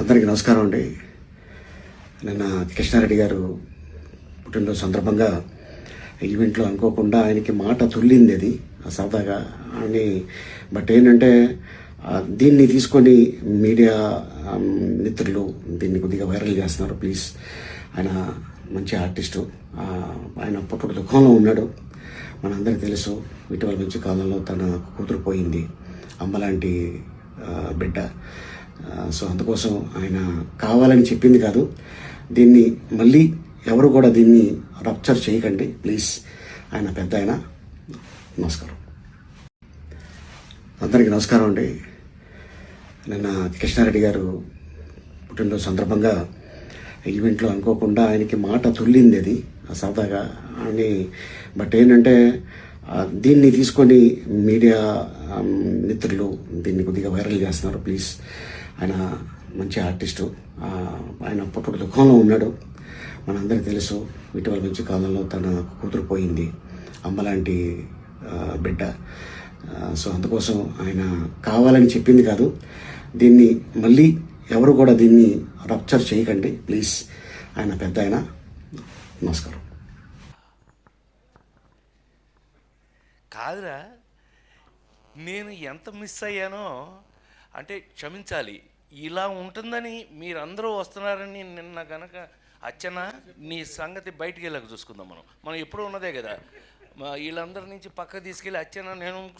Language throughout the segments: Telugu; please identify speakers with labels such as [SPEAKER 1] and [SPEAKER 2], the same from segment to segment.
[SPEAKER 1] అందరికీ నమస్కారం అండి. నిన్న కృష్ణారెడ్డి గారు పుట్టినరోజు సందర్భంగా ఈవెంట్లో అనుకోకుండా ఆయనకి మాట తుల్లింది అది సరదాగా అని బట్ ఏంటంటే దీన్ని తీసుకొని మీడియా మిత్రులు దీన్ని కొద్దిగా వైరల్ చేస్తున్నారు. ప్లీజ్ ఆయన మంచి ఆర్టిస్టు. ఆయన పుట్టుడు దుఃఖంలో ఉన్నాడు. మనందరికీ తెలుసు ఇటీవల మంచి కాలంలో తన కూతురు పోయింది. అమ్మలాంటి బిడ్డ. సో అందుకోసం ఆయన కావాలని చెప్పింది కాదు. దీన్ని మళ్ళీ ఎవరు కూడా దీన్ని రప్చర్ చేయకండి. ప్లీజ్. ఆయన పెద్ద ఆయన. నమస్కారం. అందరికీ నమస్కారం అండి. నిన్న కృష్ణారెడ్డి గారు పుట్టినరోజు సందర్భంగా ఈవెంట్లో అనుకోకుండా ఆయనకి మాట తుల్లింది అది. సరదాగా అని బట్ ఏంటంటే దీన్ని తీసుకొని మీడియా మిత్రులు దీన్ని కొద్దిగా వైరల్ చేస్తున్నారు. ప్లీజ్. ఆయన మంచి ఆర్టిస్టు. ఆయన పుట్టుడు దుఃఖంలో ఉన్నాడు. మనందరికీ తెలుసు ఇటీవల మంచి కాలంలో తన కూతురు పోయింది అమ్మలాంటి బిడ్డ. సో అందుకోసం ఆయన కావాలని చెప్పింది కాదు. దీన్ని మళ్ళీ ఎవరు కూడా దీన్ని రప్చర్ చేయకండి. ప్లీజ్ ఆయన పెద్ద ఆయన. నమస్కారం.
[SPEAKER 2] కాదురా నేను ఎంత మిస్ అయ్యానో అంటే క్షమించాలి. ఇలా ఉంటుందని మీరందరూ వస్తున్నారని నిన్న కనుక అచ్చన నీ సంగతి బయటికి వెళ్ళక చూసుకుందాం మనం. మనం ఎప్పుడూ ఉన్నదే కదా. వీళ్ళందరి నుంచి పక్క తీసుకెళ్ళి అచ్చన నేను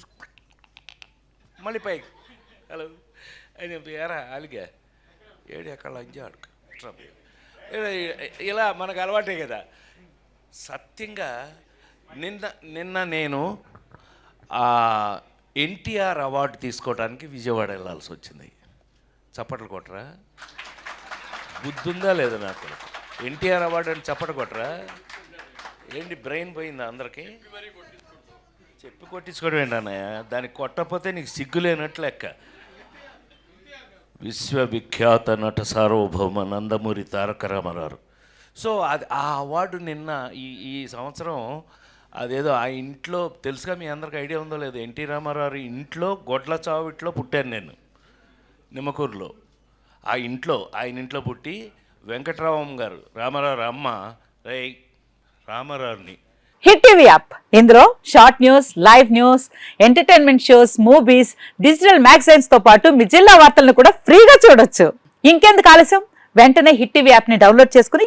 [SPEAKER 2] మళ్ళీ పైకి. హలో. అని ఎరా అలిగా ఏడు ఎక్కడ లంజాడు ఇలా మనకు అలవాటే కదా. సత్యంగా నిన్న నిన్న నేను ఎన్టీఆర్ అవార్డు తీసుకోవడానికి విజయవాడ వెళ్ళాల్సి వచ్చింది. చప్పట్లు కొట్టరా? బుద్ధుందా లేదా నాకు? ఎన్టీఆర్ అవార్డు అని చప్పట కొట్టరా? ఏంటి బ్రెయిన్ పోయిందా అందరికీ? చెప్పి కొట్టించుకోవడం ఏంటన్నయ్య దానికి కొట్టకపోతే నీకు సిగ్గు లేనట్లు లెక్క. విశ్వవిఖ్యాత నట సార్వభౌమ నందమూరి తారక రామారావు. సో అది ఆ అవార్డు నిన్న ఈ ఈ సంవత్సరం అదేదో ఆ ఇంట్లో తెలుసుగా మీ అందరికి ఐడియా ఉందో లేదు ఎన్టీ రామారావు ఇంట్లో గొడ్ల చావిట్లో పుట్టాను నేను నిమ్మకూరులో. ఆ ఇంట్లో ఆయన ఇంట్లో పుట్టి వెంకట్రామం గారు రామారావు అమ్మ రై రామారావుని.
[SPEAKER 3] Hit TV app. ఇందులో short news live news entertainment shows movies digital మ్యాగజైన్స్తో పాటు మీ జిల్లా వార్తలను కూడా ఫ్రీగా చూడొచ్చు. ఇంకెందుకు ఆలస్యం? వెంటనే హిట్ టీవీ యాప్ని డౌన్లోడ్ చేసుకుని